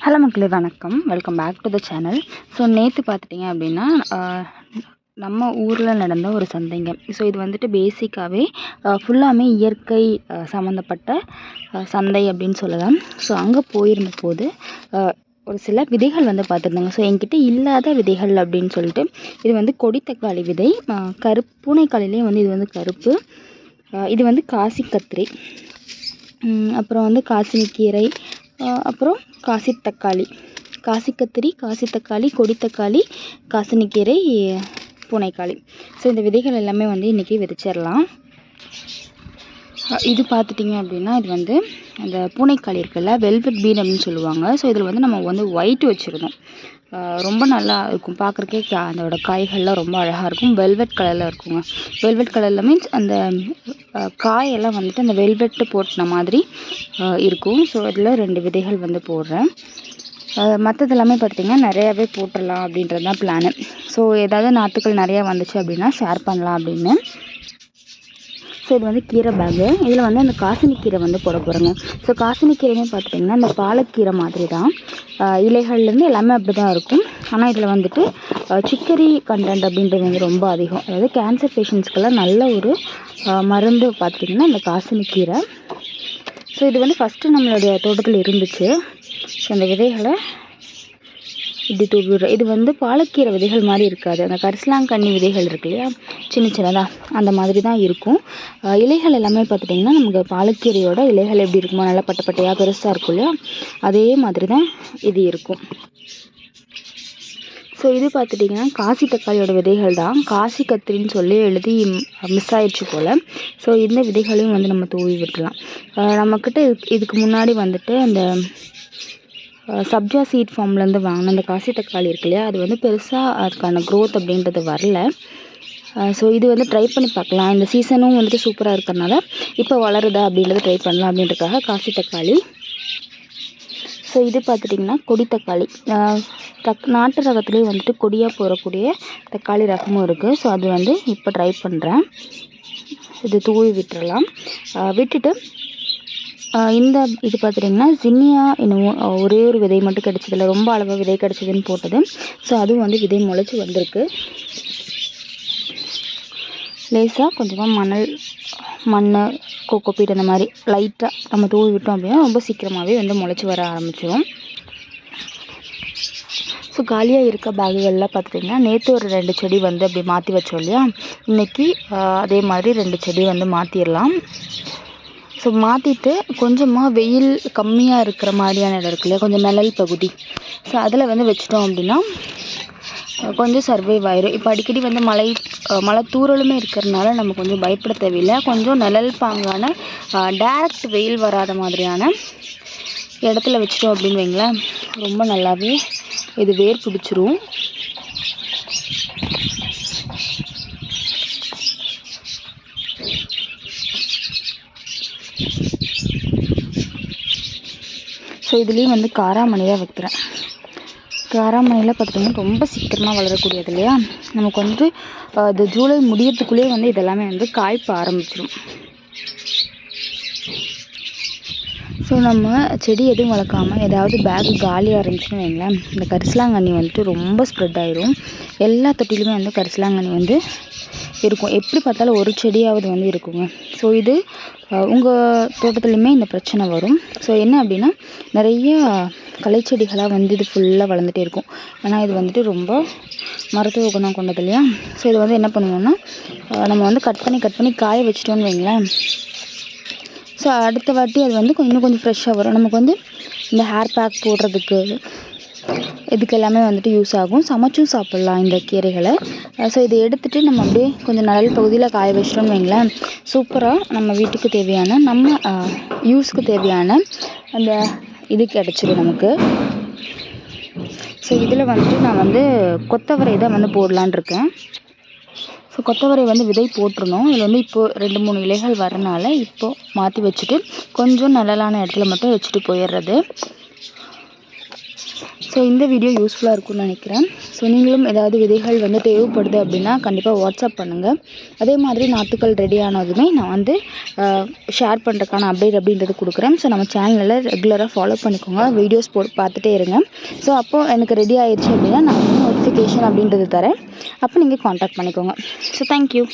Hello மக்களே வணக்கம். Welcome back to the channel so நேற்று பார்த்துட்டிங்க அப்படின்னா நம்ம ஊரில் நடந்த ஒரு சந்தைங்க ஸோ இது வந்துட்டு பேசிக்காகவே ஃபுல்லாமே இயற்கை சம்மந்தப்பட்ட சந்தை அப்படின்னு சொல்லலாம். ஸோ அங்கே போயிருந்த போது ஒரு சில விதைகள் வந்து பார்த்துருந்தாங்க ஸோ என்கிட்ட இல்லாத விதைகள் அப்படின்னு சொல்லிட்டு இது வந்து கொடித்தக்காளி விதை கருப்பு பூனைக்காளிலே வந்து இது வந்து கருப்பு இது வந்து காசி கத்திரி அப்புறம் வந்து காசினிக்கீரை அப்புறம் காசி தக்காளி. காசி கத்திரி காசி தக்காளி கொடி தக்காளி காசினிக்கீரை பூனைக்காளி. ஸோ இந்த விதைகள் எல்லாமே வந்து இன்றைக்கி விதைச்சிடலாம் இது பார்த்துட்டிங்க அப்படின்னா இது வந்து அந்த பூனைக்காளி இருக்குல்ல வெல்வெட் பீன் அப்படின்னு சொல்லுவாங்க. ஸோ இதில் வந்து நம்ம வந்து ஒயிட் வச்சுருந்தோம். ரொம்ப நல்லா இருக்கும். பார்க்குறக்கே அதோட காய்கள்லாம் ரொம்ப அழகாக இருக்கும். வெல்வெட் கலரில் இருக்குங்க. வெல்வெட் கலரில் மீன்ஸ் அந்த காயெல்லாம் வந்துட்டு அந்த வெல்வெட்டு போட்டின மாதிரி இருக்கும். ஸோ அதில் ரெண்டு விதைகள் வந்து போடுறேன். மற்றது எல்லாமே பார்த்திங்கன்னா நிறையாவே போட்டுடலாம் அப்படின்றது தான் பிளானு ஸோ ஏதாவது நாற்றுக்கள் நிறையா வந்துச்சு அப்படின்னா ஷேர் பண்ணலாம் அப்படின்னு. ஸோ இது வந்து கீரை பேகு இதில் வந்து அந்த காசினி கீரை வந்து போட போகிறோங்க ஸோ காசினி கீரையுமே பார்த்துட்டிங்கன்னா இந்த பாலக்கீரை மாதிரி தான் இலைகள்லேருந்து எல்லாமே அப்படி தான் இருக்கும். ஆனால் இதில் வந்துட்டு சிக்கரி கண்டென்ட் அப்படின்றது வந்து ரொம்ப அதிகம். அதாவது கேன்சர் பேஷண்ட்ஸ்க்கெல்லாம் நல்ல ஒரு மருந்து பார்த்துட்டிங்கன்னா இந்த காசினி கீரை. ஸோ இது வந்து ஃபஸ்ட்டு நம்மளுடைய தோட்டத்தில் இருந்துச்சு. ஸோ அந்த விதைகளை இப்படி தூவி விடுறோம் இது வந்து பாலக்கீரை விதைகள் மாதிரி இருக்காது. அந்த கரிசலாங்கண்ணி விதைகள் இருக்கு இல்லையா? சின்ன சின்னதாக அந்த மாதிரி தான் இருக்கும். இலைகள் எல்லாமே பார்த்துட்டிங்கன்னா நமக்கு பாலக்கீரையோட இலைகள் எப்படி இருக்குமோ நல்லா பட்ட பட்டையாக பெருசாக இருக்கும் இல்லையா? அதே மாதிரி தான் இது இருக்கும். ஸோ இது பார்த்துட்டிங்கன்னா காசி தக்காளியோட விதைகள் தான். காசி கத்திரின்னு சொல்லி எழுதி மிஸ் ஆயிடுச்சு போல். ஸோ இந்த விதைகளையும் வந்து நம்ம தூவி விட்டுலாம் நம்மக்கிட்ட இதுக்கு முன்னாடி வந்துட்டு அந்த சப்ஜா சீட் ஃபார்ம்லேருந்து வாங்கின அந்த காசி தக்காளி இருக்கு இல்லையா அது வந்து பெருசாக அதுக்கான க்ரோத் அப்படின்றது வரல. ஸோ இது வந்து ட்ரை பண்ணி பார்க்கலாம். இந்த சீசனும் வந்துட்டு சூப்பராக இருக்கிறனால இப்போ வளருதா அப்படின்றத ட்ரை பண்ணலாம் அப்படின்றதுக்காக காசி தக்காளி. ஸோ இது பார்த்துட்டிங்கன்னா கொடி தக்காளி. தக் நாட்டு ரகத்துலேயே வந்துட்டு கொடியாக போகக்கூடிய தக்காளி ரகமும் இருக்குது ஸோ அது வந்து இப்போ ட்ரை பண்ணுறேன் இது தூவி விட்டுறலாம். விட்டுட்டு இந்த இது பார்த்துட்டிங்கன்னா ஜின்னியா என்னவோ ஒரே ஒரு விதை மட்டும் கிடச்சதில்ல ரொம்ப அளவாக விதை கிடச்சிதுன்னு போட்டது. ஸோ அதுவும் வந்து விதை முளைச்சி வந்திருக்கு. லேசாக கொஞ்சமாக மணல் மண் கோகோபீட் அந்த மாதிரி லைட்டாக நம்ம தூவி விட்டோம் அப்படின்னா ரொம்ப சீக்கிரமாகவே வந்து முளைச்சி வர ஆரம்பிச்சிடும் ஸோ காலியாக இருக்க பேகுகளில் பார்த்துட்டிங்கன்னா நேற்று ஒரு ரெண்டு செடி வந்து அப்படி மாற்றி வச்சோம் இல்லையா? இன்றைக்கி அதே மாதிரி ரெண்டு செடி வந்து மாற்றிடலாம் ஸோ மாற்றிட்டு கொஞ்சமாக வெயில் கம்மியாக இருக்கிற மாதிரியான இடம் இருக்கு இல்லையா கொஞ்சம் நிழல் பகுதி. ஸோ அதில் வந்து வச்சிட்டோம் அப்படின்னா கொஞ்சம் சர்வைவ் ஆயிரும். இப்போ அடிக்கடி வந்து மழை மழை தூறலுமே இருக்கிறதுனால நம்ம கொஞ்சம் பயப்பட தேவையில்லை. கொஞ்சம் நிழல் பாங்கான டேரக்ட் வெயில் வராத மாதிரியான இடத்துல வச்சிட்டோம் அப்படின்னு வைங்களேன் ரொம்ப நல்லாவே இது வேர் பிடிச்சிரும். ஸோ இதுலேயும் வந்து காராமணி தான் வைக்கிறேன். காராமணியில் பார்த்துட்டோம்னா ரொம்ப சீக்கிரமாக வளரக்கூடியது இல்லையா? நமக்கு வந்து இது ஜூலை முடியறதுக்குள்ளேயே வந்து இதெல்லாமே வந்து காய்ப்பு ஆரம்பிச்சிடும் ஸோ நம்ம செடி எதுவும் வளர்க்காமல் ஏதாவது பேக் காலியாக இருந்துச்சுன்னு வைங்களேன். இந்த கரிசலாங்கண்ணி வந்துட்டு ரொம்ப ஸ்ப்ரெட் ஆயிரும். எல்லா தொட்டிலுமே வந்து கரிசலாங்கண்ணி வந்து இருக்கும். எப்படி பார்த்தாலும் ஒரு செடியாவது வந்து இருக்குங்க. ஸோ இது உங்கள் தோட்டத்துலையுமே இந்த பிரச்சனை வரும். ஸோ என்ன அப்படின்னா நிறைய களைச்செடிகளாக வந்து இது ஃபுல்லாக வளர்ந்துட்டே இருக்கும். ஏன்னா இது வந்துட்டு ரொம்ப மருத்துவ குணம் கொண்டது இல்லையா? ஸோ இது வந்து என்ன பண்ணுவோம்னா நம்ம வந்து கட் பண்ணி கட் பண்ணி காய வச்சிட்டோன்னு வைங்களேன். ஸோ அடுத்த வாட்டி அது வந்து இன்னும் கொஞ்சம் ஃப்ரெஷ்ஷாக வரும். நமக்கு வந்து இந்த ஹேர் பேக் போடுறதுக்கு இதுக்கு எல்லாமே வந்துட்டு யூஸ் ஆகும். சமைச்சும் சாப்பிட்லாம் இந்த கீரைகளை. ஸோ இதை எடுத்துகிட்டு நம்ம அப்படியே கொஞ்சம் நிழல் பகுதியில் காய வச்சிட்டோம்னு வைங்களேன். சூப்பராக நம்ம வீட்டுக்கு தேவையான நம்ம யூஸ்க்கு தேவையான அந்த இது கிடச்சிடும் நமக்கு. ஸோ இதில் வந்துட்டு நான் வந்து கொத்தவரை தான் வந்து போடலான் இருக்கேன். ஸோ கொத்தவரை வந்து விதை போட்டிருந்தோம் இதில் வந்து இப்போது ரெண்டு மூணு இலைகள் வரனால இப்போது மாற்றி வச்சுட்டு கொஞ்சம் நிழலான இடத்துல மட்டும் வச்சுட்டு போயிடுறது. ஸோ இந்த வீடியோ யூஸ்ஃபுல்லாக இருக்கும்னு நினைக்கிறேன். ஸோ நீங்களும் ஏதாவது விதைகள் வந்து தேவைப்படுது அப்படின்னா கண்டிப்பாக வாட்ஸ்அப் பண்ணுங்கள் அதே மாதிரி நாற்றுக்கள் ரெடி ஆனதுமே நான் வந்து ஷேர் பண்ணுறதுக்கான அப்டேட் அப்படின்றது கொடுக்குறேன். ஸோ நம்ம சேனலில் ரெகுலராக ஃபாலோ பண்ணிக்கோங்க. வீடியோஸ் போ பார்த்துட்டே இருங்க. ஸோ அப்போது எனக்கு ரெடி ஆயிடுச்சு அப்படின்னா நான் வந்து நோட்டிஃபிகேஷன் அப்படின்றது தரேன். அப்போ நீங்கள் காண்டாக்ட் பண்ணிக்கோங்க. So thank you